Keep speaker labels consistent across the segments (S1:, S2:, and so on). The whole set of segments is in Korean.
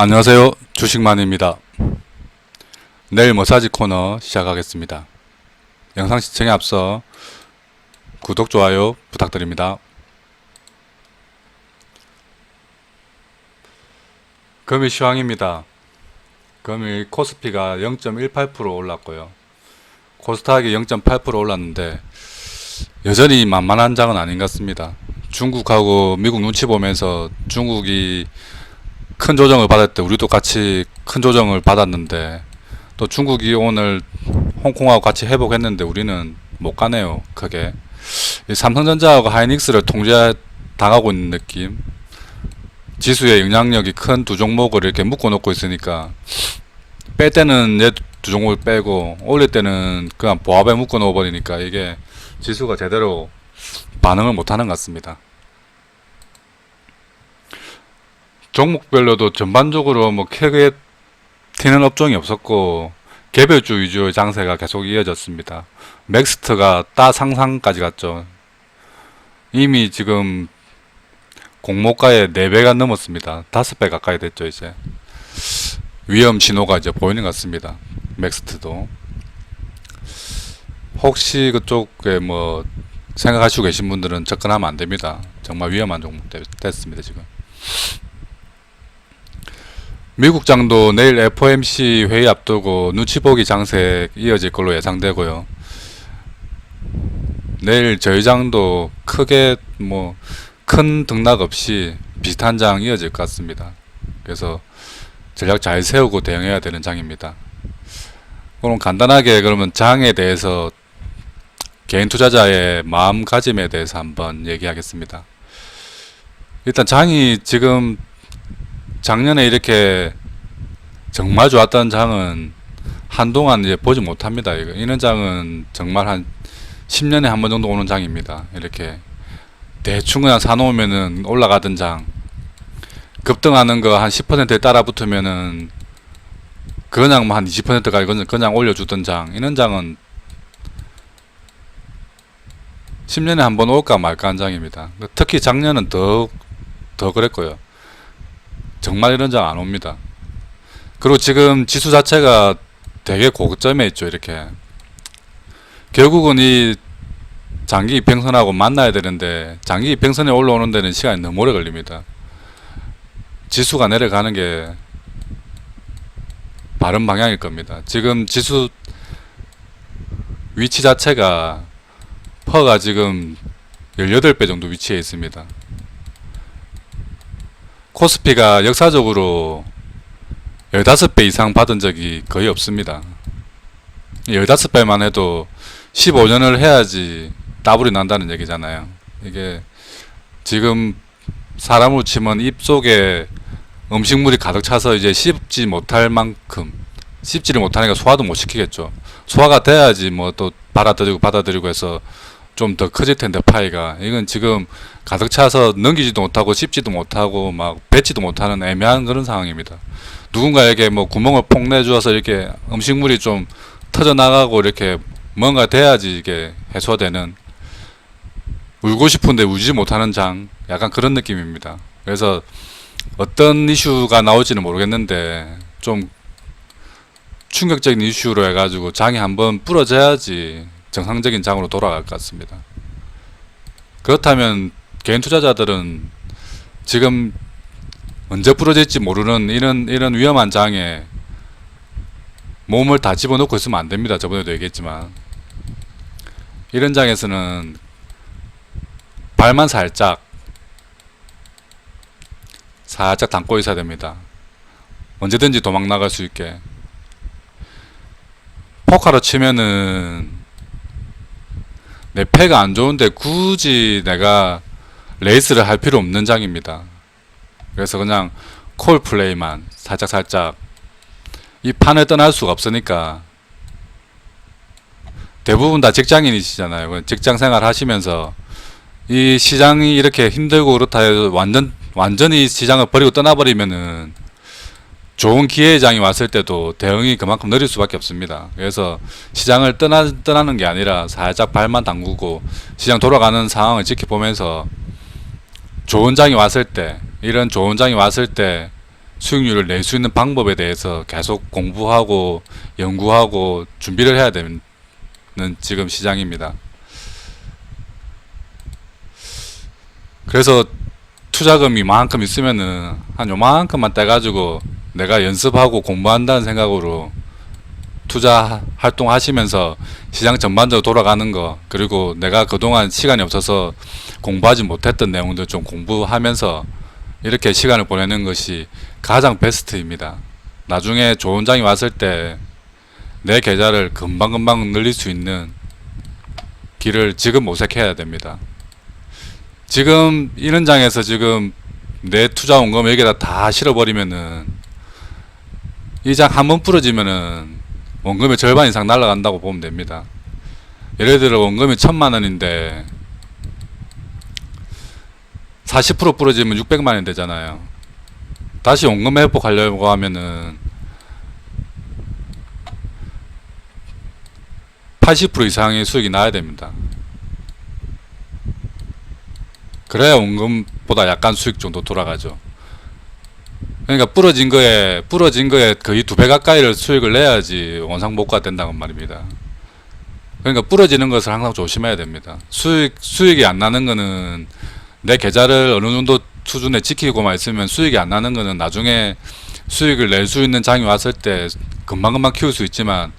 S1: 안녕하세요. 주식만입니다. 내일 머사지 코너 시작하겠습니다. 영상 시청에 앞서 구독, 좋아요 부탁드립니다. 금일 시황입니다. 금일 코스피가 0.18% 올랐고요. 코스닥이 0.8% 올랐는데 여전히 만만한 장은 아닌 것 같습니다. 중국하고 미국 눈치 보면서 중국이 큰 조정을 받을 때 우리도 같이 큰 조정을 받았는데 또 중국이 오늘 홍콩하고 같이 회복했는데 우리는 못 가네요 이 삼성전자하고 하이닉스를 통제 당하고 있는 느낌. 지수의 영향력이 큰 두 종목을 이렇게 묶어 놓고 있으니까 뺄 때는 얘 두 종목을 빼고 올릴 때는 그냥 보합에 묶어 놓아 버리니까 이게 지수가 제대로 반응을 못 하는 것 같습니다. 종목별로도 전반적으로 뭐 크게 튀는 업종이 없었고 개별주 위주의 장세가 계속 이어졌습니다. 맥스트가 따 상상까지 갔죠. 이미 지금 공모가의 4배가 넘었습니다. 5배 가까이 됐죠, 이제. 위험 신호가 이제 보이는 것 같습니다. 맥스트도. 혹시 그쪽에 뭐 생각하시고 계신 분들은 접근하면 안 됩니다. 정말 위험한 종목 됐- 됐습니다, 지금. 미국 장도 내일 FOMC 회의 앞두고 눈치 보기 장세 이어질 걸로 예상되고요. 내일 저희 장도 크게 뭐 큰 등락 없이 비슷한 장 이어질 것 같습니다. 그래서 전략 잘 세우고 대응해야 되는 장입니다. 그럼 간단하게 그러면 장에 대해서 개인 투자자의 마음가짐에 대해서 한번 얘기하겠습니다. 일단 장이 지금 작년에 이렇게 정말 좋았던 장은 한동안 이제 보지 못합니다. 이런 장은 정말 한 10년에 한 번 정도 오는 장입니다. 이렇게 대충 그냥 사놓으면은 올라가던 장. 급등하는 거 한 10%에 따라 붙으면은 그냥 뭐 한 20%까지 그냥, 그냥 올려주던 장. 이런 장은 10년에 한 번 올까 말까 한 장입니다. 특히 작년은 더, 더 그랬고요. 정말 이런 장 안 옵니다. 그리고 지금 지수 자체가 되게 고점에 있죠, 이렇게. 결국은 이 장기 이평선하고 만나야 되는데, 장기 이평선에 올라오는 데는 시간이 너무 오래 걸립니다. 지수가 내려가는 게 바른 방향일 겁니다. 지금 지수 위치 자체가 퍼가 지금 18배 정도 위치해 있습니다. 코스피가 역사적으로 15배 이상 받은 적이 거의 없습니다. 15배만 해도 15년을 해야지 더블이 난다는 얘기잖아요. 이게 지금 사람으로 치면 입 속에 음식물이 가득 차서 이제 씹지 못할 만큼 씹지를 못하니까 소화도 못 시키겠죠. 소화가 돼야지 뭐 또 받아들이고 받아들이고 해서 좀 더 커질 텐데 파이가 이건 지금 가득 차서 넘기지도 못하고 씹지도 못하고 막 뱉지도 못하는 애매한 그런 상황입니다. 누군가에게 뭐 구멍을 폭 내주어서 이렇게 음식물이 좀 터져 나가고 이렇게 뭔가 돼야지 이게 해소되는 울고 싶은데 울지 못하는 장 약간 그런 느낌입니다. 그래서 어떤 이슈가 나올지는 모르겠는데 좀 충격적인 이슈로 해가지고 장이 한번 부러져야지 정상적인 장으로 돌아갈 것 같습니다. 그렇다면 개인 투자자들은 지금 언제 부러질지 모르는 이런 이런 위험한 장에 몸을 다 집어넣고 있으면 안 됩니다. 저번에도 얘기했지만 이런 장에서는 발만 살짝 살짝 담고 있어야 됩니다. 언제든지 도망 나갈 수 있게 포카로 치면은 내 패가 안 좋은데 굳이 내가 레이스를 할 필요 없는 장입니다. 그래서 그냥 콜 플레이만 살짝 살짝 이 판을 떠날 수가 없으니까 대부분 다 직장인이시잖아요. 직장 생활 하시면서 이 시장이 이렇게 힘들고 그렇다 해서 완전 완전히 시장을 버리고 떠나버리면은 좋은 기회장이 왔을 때도 대응이 그만큼 느릴 수밖에 없습니다. 그래서 시장을 떠나 떠나는 게 아니라 살짝 발만 담그고 시장 돌아가는 상황을 지켜보면서 좋은 장이 왔을 때 이런 좋은 장이 왔을 때 수익률을 낼 수 있는 방법에 대해서 계속 공부하고 연구하고 준비를 해야 되는 지금 시장입니다. 그래서 투자금이 만큼 있으면은 한 요만큼만 떼가지고 내가 연습하고 공부한다는 생각으로 투자 활동하시면서 시장 전반적으로 돌아가는 거 그리고 내가 그동안 시간이 없어서 공부하지 못했던 내용들 좀 공부하면서 이렇게 시간을 보내는 것이 가장 베스트입니다. 나중에 좋은 장이 왔을 때 내 계좌를 금방금방 늘릴 수 있는 길을 지금 모색해야 됩니다. 지금 이런 장에서 지금 내 투자 원금 여기다 다 실어버리면은 이 장 한 번 부러지면은 원금의 절반 이상 날아간다고 보면 됩니다. 예를 들어 원금이 천만 원인데 40% 부러지면 600만 원 되잖아요. 다시 원금 회복하려고 하면은 80% 이상의 수익이 나야 됩니다. 그래야 원금보다 약간 수익 정도 돌아가죠. 그러니까 부러진 거에 부러진 거에 거의 두 배 가까이를 수익을 내야지 원상복구가 된다는 말입니다. 그러니까 부러지는 것을 항상 조심해야 됩니다. 수익 수익이 안 나는 거는 내 계좌를 어느 정도 수준에 지키고만 있으면 수익이 안 나는 거는 나중에 수익을 낼 수 있는 장이 왔을 때 금방금방 키울 수 있지만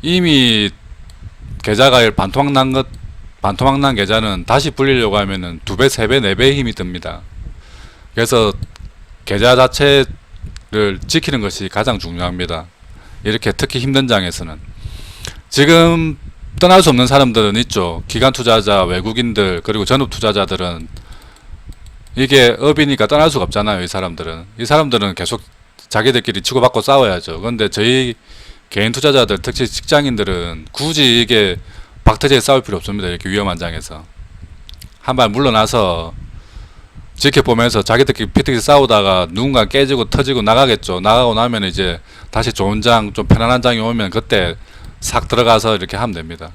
S1: 이미 계좌가 반토막 난 것, 반토막 난 계좌는 다시 불리려고 하면은 두 배, 세 배, 네 배의 힘이 듭니다. 그래서 계좌 자체를 지키는 것이 가장 중요합니다. 이렇게 특히 힘든 장에서는. 지금 떠날 수 없는 사람들은 있죠. 기관 투자자, 외국인들, 그리고 전업 투자자들은 이게 업이니까 떠날 수가 없잖아요. 이 사람들은. 이 사람들은 계속 자기들끼리 치고받고 싸워야죠. 그런데 저희 개인 투자자들, 특히 직장인들은 굳이 이게 박터지에 싸울 필요 없습니다. 이렇게 위험한 장에서. 한 발 물러나서 지켜보면서 자기들끼리 피트끼리 싸우다가 누군가 깨지고 터지고 나가겠죠. 나가고 나면 이제 다시 좋은 장, 좀 편안한 장이 오면 그때 싹 들어가서 이렇게 하면 됩니다.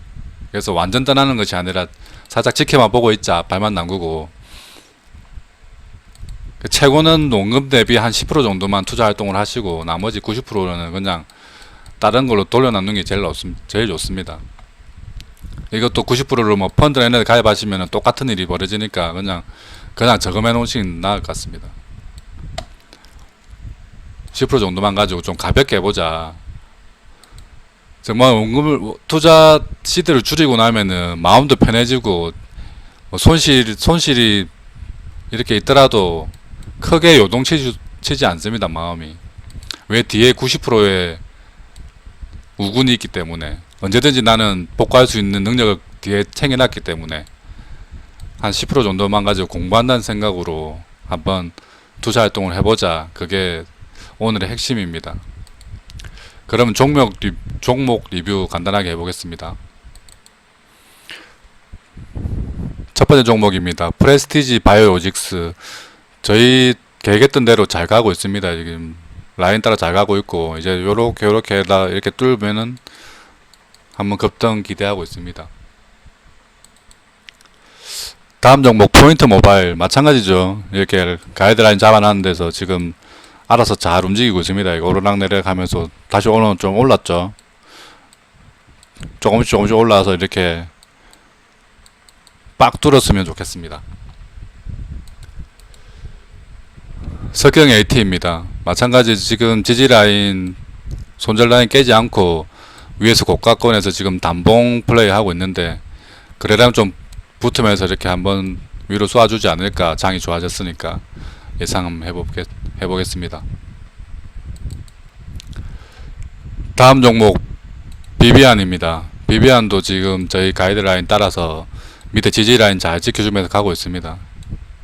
S1: 그래서 완전 떠나는 것이 아니라 살짝 지켜만 보고 있자. 발만 담그고. 그 최고는 원금 대비 한 10% 정도만 투자 활동을 하시고 나머지 90%는 그냥 다른 걸로 돌려놓는 게 제일, 좋습, 제일 좋습니다. 이것도 90%로 뭐 펀드 내내 가입하시면 똑같은 일이 벌어지니까 그냥 그냥 저금해 게 나을 것 같습니다. 10% 정도만 가지고 좀 가볍게 해보자. 정말 원금을 투자 시대를 줄이고 나면은 마음도 편해지고 뭐 손실 손실이 이렇게 있더라도 크게 요동치지 치지 않습니다 마음이 왜 뒤에 90%의 우군이 있기 때문에 언제든지 나는 복구할 수 있는 능력을 뒤에 챙겨놨기 때문에 한 10% 정도만 가지고 공부한다는 생각으로 한번 투자 활동을 해보자. 그게 오늘의 핵심입니다. 그러면 종목, 리, 종목 리뷰 간단하게 해보겠습니다. 첫 번째 종목입니다. 프레스티지 바이오로직스. 저희 계획했던 대로 잘 가고 있습니다. 지금 라인 따라 잘 가고 있고 이제 요렇게 요렇게 다 이렇게 뚫으면은 한번 급등 기대하고 있습니다. 다음 종목 포인트 모바일 마찬가지죠. 이렇게 가이드라인 잡아놨는 데서 지금 알아서 잘 움직이고 있습니다. 이거 오르락내리락 하면서 다시 오늘 좀 올랐죠. 조금씩 조금씩 올라와서 이렇게 빡 뚫었으면 좋겠습니다. 석경 AT입니다. 마찬가지 지금 지지라인 손절라인 깨지 않고 위에서 고가권에서 지금 단봉 플레이 하고 있는데 그래라면 좀 붙으면서 이렇게 한번 위로 쏘아주지 않을까 장이 좋아졌으니까 예상 한번 해보겠, 해보겠습니다. 다음 종목 비비안입니다. 비비안도 지금 저희 가이드라인 따라서 밑에 지지라인 잘 지켜주면서 가고 있습니다.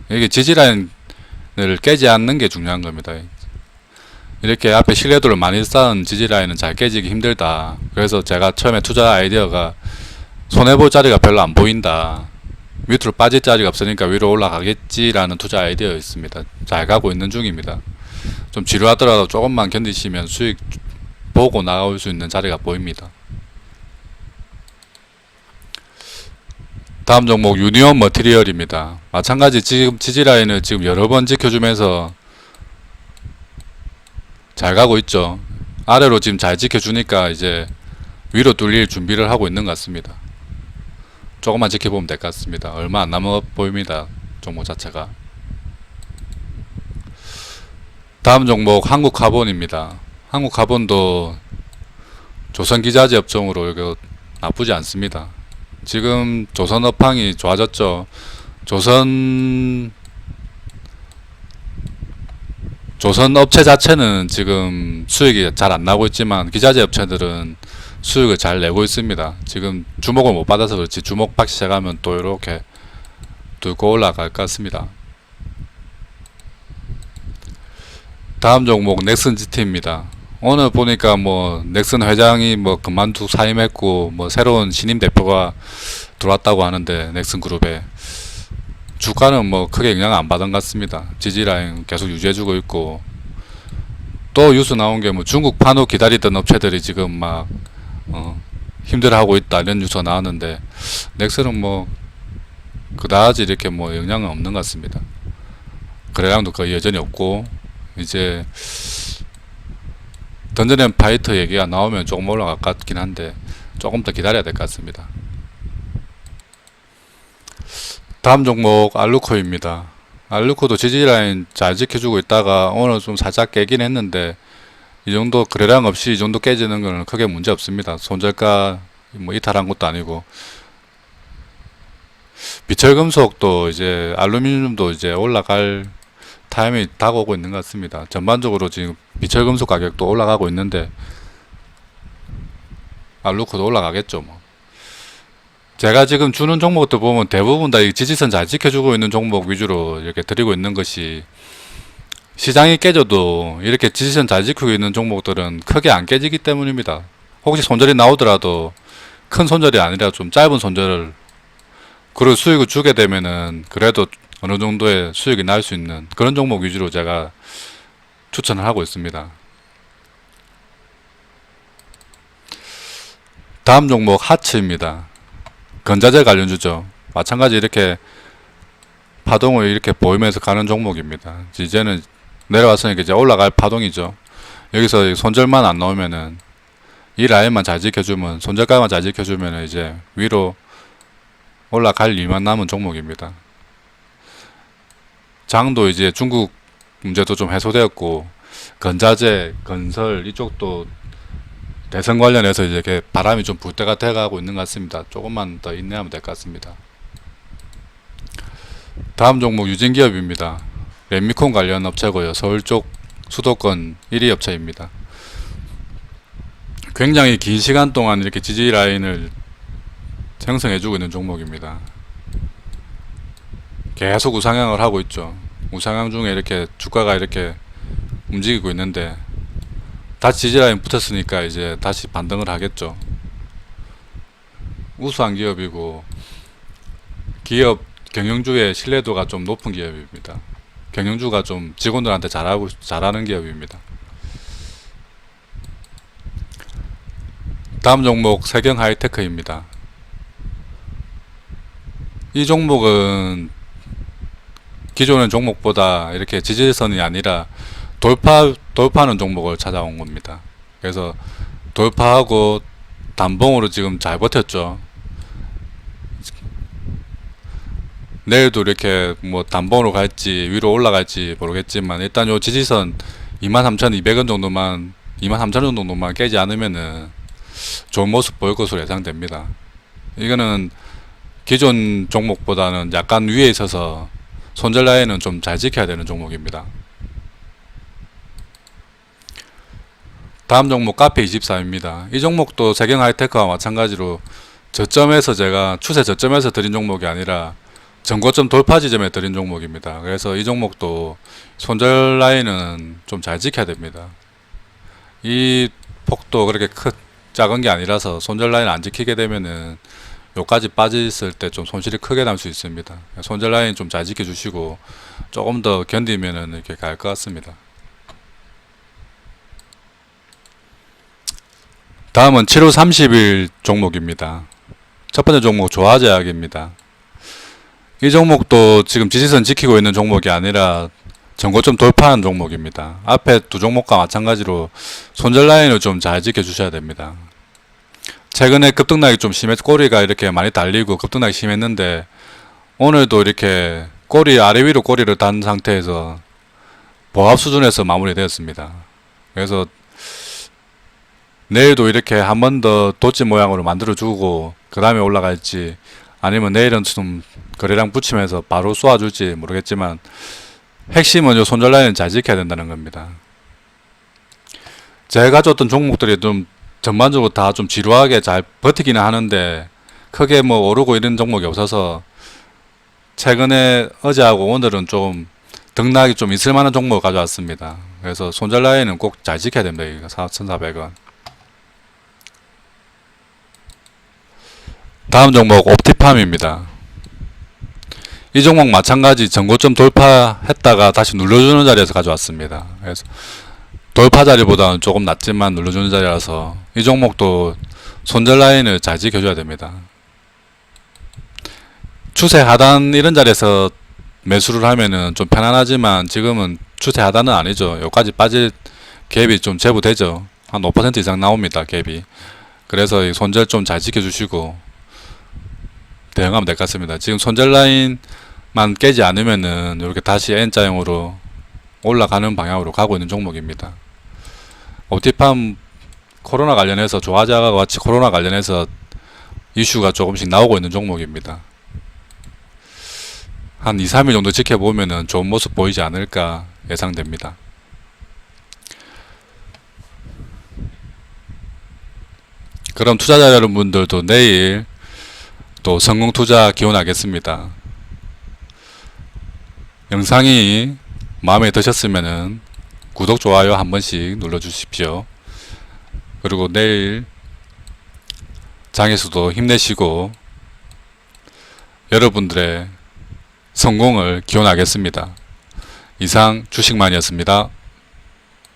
S1: 이게 지지라인을 깨지 않는 게 중요한 겁니다. 이렇게 앞에 신뢰도를 많이 쌓은 지지라인은 잘 깨지기 힘들다. 그래서 제가 처음에 투자 아이디어가 손해볼 자리가 별로 안 보인다. 밑으로 빠질 자리가 없으니까 위로 올라가겠지라는 투자 아이디어였습니다. 잘 가고 있는 중입니다. 좀 지루하더라도 조금만 견디시면 수익 보고 나올 수 있는 자리가 보입니다. 다음 종목 유니온 머티리얼입니다. 마찬가지 지금 지지라인을 지금 여러 번 지켜주면서 잘 가고 있죠. 아래로 지금 잘 지켜주니까 이제 위로 뚫릴 준비를 하고 있는 것 같습니다. 조금만 지켜보면 될 것 같습니다. 얼마 안 남아 보입니다. 종목 자체가. 다음 종목 한국카본입니다. 한국카본도 조선기자재 업종으로 이거 나쁘지 않습니다. 지금 조선 업황이 좋아졌죠. 조선 조선 업체 자체는 지금 수익이 잘 안 나고 있지만 기자재 업체들은 수익을 잘 내고 있습니다. 지금 주목을 못 받아서 그렇지 주목 받기 시작하면 또 이렇게 뚫고 올라갈 것 같습니다. 다음 종목 넥슨 GT입니다. 오늘 보니까 뭐 넥슨 회장이 뭐 그만두고 사임했고 뭐 새로운 신임 대표가 들어왔다고 하는데 넥슨 그룹에 주가는 뭐 크게 영향 안 받은 것 같습니다. 지지 라인 계속 유지해주고 있고 또 뉴스 나온 게 뭐 중국 판호 기다리던 업체들이 지금 막 어, 힘들어하고 있다 이런 뉴스가 나왔는데 넥슨은 뭐 그다지 이렇게 뭐 영향은 없는 것 같습니다. 거래량도 거의 여전히 없고 이제 던전앤 파이터 얘기가 나오면 조금 올라갈 것 같긴 한데 조금 더 기다려야 될 것 같습니다. 다음 종목 알루코입니다. 알루코도 지지라인 잘 지켜주고 있다가 오늘 좀 살짝 깨긴 했는데 이 정도 거래량 없이 이 정도 깨지는 거는 크게 문제 없습니다. 손절가 뭐 이탈한 것도 아니고 비철금속도 이제 알루미늄도 이제 올라갈 타임이 다가오고 있는 것 같습니다. 전반적으로 지금 비철금속 가격도 올라가고 있는데 알루코도 올라가겠죠 뭐. 제가 지금 주는 종목들 보면 대부분 다 이 지지선 잘 지켜주고 있는 종목 위주로 이렇게 드리고 있는 것이 시장이 깨져도 이렇게 지지선 잘 지키고 있는 종목들은 크게 안 깨지기 때문입니다. 혹시 손절이 나오더라도 큰 손절이 아니라 좀 짧은 손절을 그리고 수익을 주게 되면은 그래도 어느 정도의 수익이 날 수 있는 그런 종목 위주로 제가 추천을 하고 있습니다. 다음 종목 하츠입니다. 건자재 관련주죠. 마찬가지 이렇게 파동을 이렇게 보이면서 가는 종목입니다. 이제는 내려왔으니까 이제 올라갈 파동이죠. 여기서 손절만 안 나오면은 이 라인만 잘 지켜주면 손절가만 잘 지켜주면 이제 위로 올라갈 일만 남은 종목입니다. 장도 이제 중국 문제도 좀 해소되었고 건자재, 건설 이쪽도 대선 관련해서 이제 이렇게 바람이 좀 불 때가 돼가고 있는 것 같습니다. 조금만 더 인내하면 될 것 같습니다. 다음 종목 유진기업입니다. 랩미콘 관련 업체고요. 서울 쪽 수도권 1위 업체입니다. 굉장히 긴 시간 동안 이렇게 지지 라인을 형성해주고 있는 종목입니다. 계속 우상향을 하고 있죠. 우상향 중에 이렇게 주가가 이렇게 움직이고 있는데 다시 지지라인 붙었으니까 이제 다시 반등을 하겠죠. 우수한 기업이고 기업 경영주의 신뢰도가 좀 높은 기업입니다. 경영주가 좀 직원들한테 잘하고 잘하는 기업입니다. 다음 종목 세경 하이테크입니다. 이 종목은 기존의 종목보다 이렇게 지지선이 아니라 돌파 돌파하는 종목을 찾아온 겁니다. 그래서 돌파하고 단봉으로 지금 잘 버텼죠. 내일도 이렇게 뭐 단봉으로 갈지 위로 올라갈지 모르겠지만 일단 요 지지선 23,200원 정도만 23,000원 정도만 깨지 않으면은 좋은 모습 보일 것으로 예상됩니다. 이거는 기존 종목보다는 약간 위에 있어서 손절 라인은 좀 잘 지켜야 되는 종목입니다. 다음 종목 카페24입니다. 이 종목도 세경 하이테크와 마찬가지로 저점에서 제가 추세 저점에서 드린 종목이 아니라 전고점 돌파 지점에 드린 종목입니다. 그래서 이 종목도 손절 라인은 좀 잘 지켜야 됩니다. 이 폭도 그렇게 큰 작은 게 아니라서 손절 라인 안 지키게 되면은 요까지 빠졌을 때 좀 손실이 크게 날 수 있습니다. 손절 라인 좀 잘 지켜주시고 조금 더 견디면은 이렇게 갈 것 같습니다. 다음은 7월 30일 종목입니다. 첫 번째 종목 조화제약입니다. 이 종목도 지금 지지선 지키고 있는 종목이 아니라 전고점 돌파한 종목입니다. 앞에 두 종목과 마찬가지로 손절 라인을 좀 잘 지켜주셔야 됩니다. 최근에 급등락이 좀 심했, 꼬리가 이렇게 많이 달리고 급등락이 심했는데 오늘도 이렇게 꼬리 아래 위로 꼬리를 단 상태에서 보합 수준에서 마무리되었습니다. 그래서 내일도 이렇게 한 번 더 도치 모양으로 만들어주고 그 다음에 올라갈지 아니면 내일은 좀 거래량 붙이면서 바로 쏘아줄지 모르겠지만 핵심은 요 손절 라인을 잘 지켜야 된다는 겁니다. 제가 줬던 종목들이 좀 전반적으로 다 좀 지루하게 잘 버티기는 하는데 크게 뭐 오르고 이런 종목이 없어서 최근에 어제하고 오늘은 좀 등락이 좀 있을 만한 종목을 가져왔습니다. 그래서 손절 라인은 꼭 잘 지켜야 됩니다. 이거 4,400원. 다음 종목 옵티팜입니다. 이 종목 마찬가지 전고점 돌파했다가 다시 눌러주는 자리에서 가져왔습니다. 그래서 돌파 자리보다는 조금 낮지만 눌러주는 자리라서 이 종목도 손절 라인을 잘 지켜줘야 됩니다. 추세 하단 이런 자리에서 매수를 하면은 좀 편안하지만 지금은 추세 하단은 아니죠. 여기까지 빠질 갭이 좀 제보 되죠. 한 5% 이상 나옵니다. 갭이. 그래서 이 손절 좀 잘 지켜주시고 대응하면 될 것 같습니다. 지금 손절 라인만 깨지 않으면은 이렇게 다시 N자형으로 올라가는 방향으로 가고 있는 종목입니다. 오티팜 코로나 관련해서 조화자가 같이 코로나 관련해서 이슈가 조금씩 나오고 있는 종목입니다. 한 2, 3일 정도 지켜보면은 좋은 모습 보이지 않을까 예상됩니다. 그럼 투자자 여러분들도 내일 또 성공 투자 기원하겠습니다. 영상이 마음에 드셨으면은 구독, 좋아요 한 번씩 눌러주십시오. 그리고 내일 장에서도 힘내시고 여러분들의 성공을 기원하겠습니다. 이상 주식만이었습니다.